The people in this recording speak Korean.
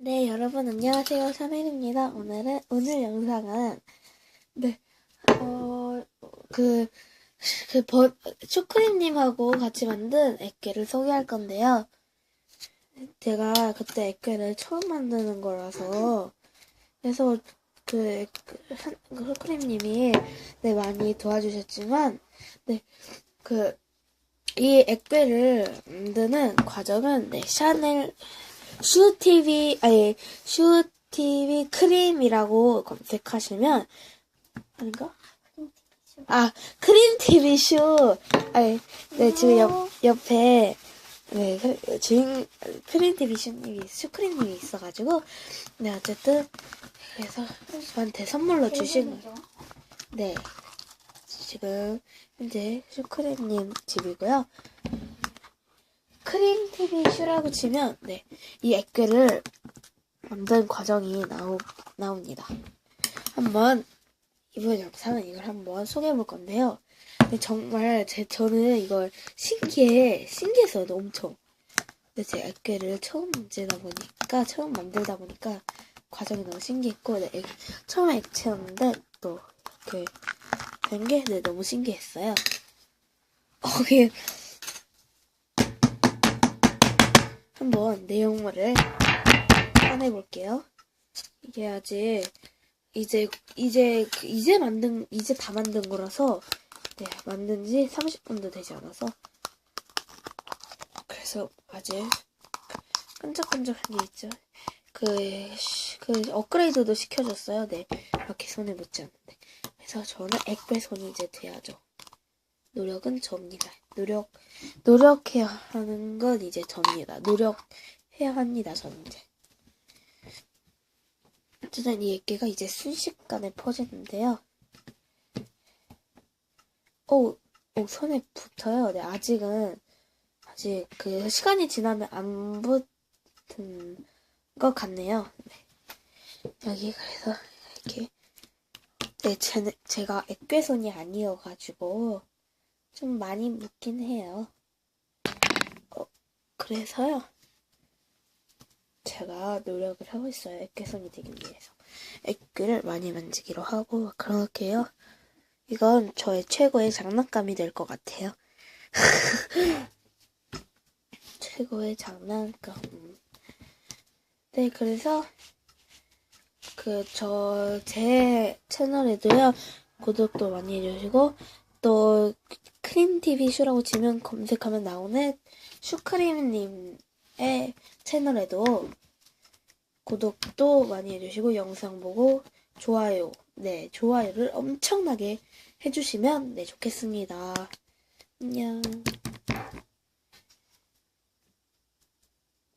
네, 여러분 안녕하세요. 샤넬입니다. 오늘은 오늘 영상은 네, 어, 그, 그 버, 슈크림님하고 같이 만든 액괴를 소개할 건데요. 제가 그때 액괴를 처음 만드는 거라서 그래서 그, 액- 그 슈크림님이 네 많이 도와주셨지만 네, 그 이 액괴를 만드는 과정은 네, 샤넬 슈티비 아니 슈티비 크림이라고 검색하시면 아닌가? 아 크림 TV 슈 아니 네 지금 옆 옆에 네 그- 주인 크림 TV 슈님이 슈크림님이 있어가지고 네 어쨌든 그래서 저한테 선물로 주신 거. 네 지금 현재 슈크림님 집이고요. 크림 TV 슈라고 치면 네 이 액괴를 만든 과정이 나오, 나옵니다. 한번 이번 영상은 이걸 한번 소개해 볼 건데요. 정말 제 저는 이걸 신기해 신기했어요 엄청. 근데 제 액괴를 처음 만들다 보니까 처음 만들다 보니까 과정이 너무 신기했고 네, 액- 처음에 액체였는데 또 이렇게 된게 네, 너무 신기했어요. 어, 한번 내용물을 꺼내 볼게요. 이게 아직 이제 이제 그- 이제 만든 이제 다 만든 거라서 네, 만든 지 30분도 되지 않아서 그래서 아직 끈적끈적한 게 있죠. 그, 시- 그 업그레이드도 시켜줬어요. 네, 이렇게 손에 묻지 않는데. 그래서 저는 액배 손이 이제 돼야죠. 노력은 접니다. 노력 노력해야 하는 건 이제 접니다. 노력해야 합니다. 저는 이제. 어쨌든 이 액계가 이제 순식간에 퍼지는데요. 오, 오 손에 붙어요. 네, 아직은 아직 그 시간이 지나면 안 붙은 것 같네요. 네. 여기 그래서 이렇게 네, 제, 제가 액괴손이 아니어가지고 좀 많이 묻긴 해요. 어, 그래서요. 제가 노력을 하고 있어요. 액괴손이 되기 위해서. 액괴를 많이 만지기로 하고 그렇게요. 이건 저의 최고의 장난감이 될 것 같아요. 최고의 장난감. 네, 그래서 그 저 제 채널에도요 구독도 많이 해주시고 또 크림 TV 슈라고 치면 검색하면 나오는 슈크림님의 채널에도 구독도 많이 해주시고 영상 보고 좋아요 네 좋아요를 엄청나게 해주시면 네 좋겠습니다 안녕.